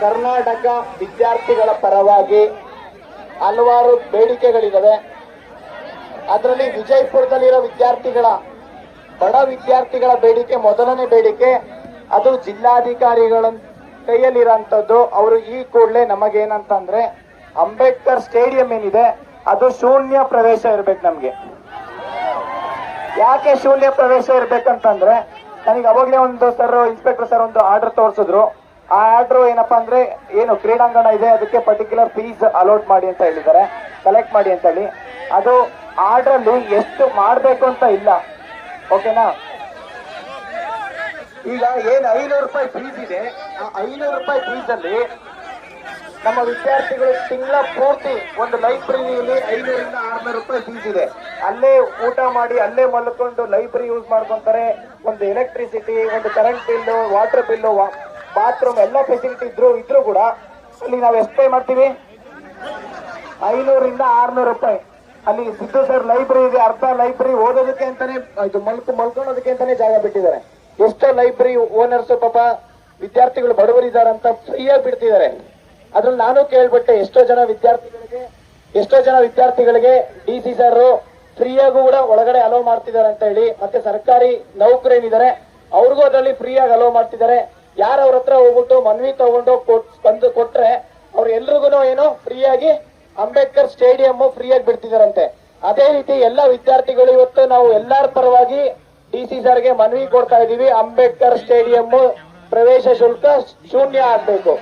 ಕರ್ನಾಟಕ ವಿದ್ಯಾರ್ಥಿಗಳ ಪರವಾಗಿ ಹಲವಾರು ಬೇಡಿಕೆಗಳಿದ್ದಾವೆ ಅದರಲ್ಲಿ ವಿಜಯಪುರದಲ್ಲಿರೋ ವಿದ್ಯಾರ್ಥಿಗಳ, ಬಡ ವಿದ್ಯಾರ್ಥಿಗಳ ಬೇಡಿಕೆ, ಮೊದಲನೇ ಬೇಡಿಕೆ, ಅದು ಜಿಲ್ಲಾಧಿಕಾರಿಗಳ ಕೈಯಲ್ಲಿರೋಂಥದ್ದು. ಅವರು ಈ ಕೂಡಲೇ ನಮಗೇನಂತಂದ್ರೆ ಅಂಬೇಡ್ಕರ್ ಸ್ಟೇಡಿಯಂ ಏನಿದೆ, ಅದು ಶೂನ್ಯ ಪ್ರವೇಶ ಇರ್ಬೇಕು ನಮಗೆ. ಯಾಕೆ ಶೂನ್ಯ ಪ್ರವೇಶ ಇರ್ಬೇಕಂತಂದ್ರೆ, ನನಗೆ ಅವಾಗಲೇ ಒಂದು ಸರ್, ಇನ್ಸ್ಪೆಕ್ಟರ್ ಸರ್ ಒಂದು ಆರ್ಡರ್ ತೋರಿಸಿದ್ರು. ಆ ಆರ್ಡ್ರು ಏನಪ್ಪಾ ಅಂದ್ರೆ ಏನು ಕ್ರೀಡಾಂಗಣ ಇದೆ, ಅದಕ್ಕೆ ಪರ್ಟಿಕ್ಯುಲರ್ ಫೀಸ್ ಅಲೋಟ್ ಮಾಡಿ ಅಂತ ಹೇಳಿದ್ದಾರೆ. ಕಲೆಕ್ಟ್ ಮಾಡಿ ಅಂತ ಹೇಳಿ. ಅದು ಆರ್ಡರ್ ಅಲ್ಲಿ ಎಷ್ಟು ಮಾಡ್ಬೇಕು ಅಂತ ಇಲ್ಲ. ಓಕೆನಾ ಈಗ ಏನ್ ಐನೂರು ರೂಪಾಯಿ ಫೀಸ್ ಇದೆ, ಆ ಐನೂರು ರೂಪಾಯಿ ಫೀಸ್ ಅಲ್ಲಿ ನಮ್ಮ ವಿದ್ಯಾರ್ಥಿಗಳು ತಿಂಗಳ ಪೂರ್ತಿ ಒಂದು ಲೈಬ್ರರಿಯಲ್ಲಿ ಐನೂರಿಂದ ಆರ್ನೂರು ರೂಪಾಯಿ ಫೀಸ್ ಇದೆ. ಅಲ್ಲೇ ಊಟ ಮಾಡಿ, ಅಲ್ಲೇ ಮಲ್ಕೊಂಡು ಲೈಬ್ರರಿ ಯೂಸ್ ಮಾಡ್ಕೊಂತಾರೆ. ಒಂದು ಎಲೆಕ್ಟ್ರಿಸಿಟಿ ಒಂದು current bill water bill bathroom ಎಲ್ಲ ಫೆಸಿಲಿಟಿ ಇದ್ರು ಇದ್ರು ಕೂಡ ಅಲ್ಲಿ ನಾವು ಎಷ್ಟು ಪೇ ಮಾಡ್ತೀವಿ? ಐನೂರಿಂದ ಆರ್ನೂರು ರೂಪಾಯಿ. ಅಲ್ಲಿ ಸಿದ್ದು ಸರ್ ಲೈಬ್ರರಿ ಇದೆ, ಅರ್ಧ ಲೈಬ್ರರಿ ಓದೋದಕ್ಕೆ ಅಂತಾನೆ, ಇದು ಮಲ್ಕು ಮಲ್ಕೊಳ್ಳೋದಕ್ಕೆ ಅಂತಾನೆ ಜಾಗ ಬಿಟ್ಟಿದ್ದಾರೆ. ಎಷ್ಟೋ ಲೈಬ್ರರಿ ಓನರ್ಸ್ ಪಾಪ ವಿದ್ಯಾರ್ಥಿಗಳು ಬಡವರಿದ್ದಾರೆ ಅಂತ ಫ್ರೀಯಾಗಿ ಬಿಡ್ತಿದ್ದಾರೆ. ಅದ್ರಲ್ಲಿ ನಾನು ಕೇಳ್ಬಿಟ್ಟೆ, ಎಷ್ಟೋ ಜನ ವಿದ್ಯಾರ್ಥಿಗಳಿಗೆ, ಎಷ್ಟೋ ಜನ ವಿದ್ಯಾರ್ಥಿಗಳಿಗೆ ಡಿ ಸಿ ಸರ್ ಫ್ರೀಯಾಗೂ ಕೂಡ ಒಳಗಡೆ ಅಲೋ ಮಾಡ್ತಿದ್ದಾರೆ ಅಂತ ಹೇಳಿ, ಮತ್ತೆ ಸರ್ಕಾರಿ ನೌಕರೇನಿದ್ದಾರೆ ಅವ್ರಿಗೂ ಅದರಲ್ಲಿ ಫ್ರೀಯಾಗಿ ಅಲೋ ಮಾಡ್ತಿದ್ದಾರೆ. ಯಾರು ಅವ್ರ ಹತ್ರ ಹೋಗ್ಬಿಟ್ಟು ಮನವಿ ತಗೊಂಡು ಬಂದು ಕೊಟ್ರೆ ಅವ್ರು ಎಲ್ರಿಗೂ ಏನು ಫ್ರೀಯಾಗಿ ಅಂಬೇಡ್ಕರ್ ಸ್ಟೇಡಿಯಂ ಫ್ರೀಯಾಗಿ ಬಿಡ್ತಿದಾರಂತೆ. ಅದೇ ರೀತಿ ಎಲ್ಲ ವಿದ್ಯಾರ್ಥಿಗಳು ಇವತ್ತು ನಾವು ಎಲ್ಲರ ಪರವಾಗಿ ಡಿ ಸಿ ಸರ್ಗೆ ಮನವಿ ಕೊಡ್ತಾ ಇದೀವಿ ಅಂಬೇಡ್ಕರ್ ಸ್ಟೇಡಿಯಂ ಪ್ರವೇಶ ಶುಲ್ಕ ಶೂನ್ಯ ಆಗ್ಬೇಕು.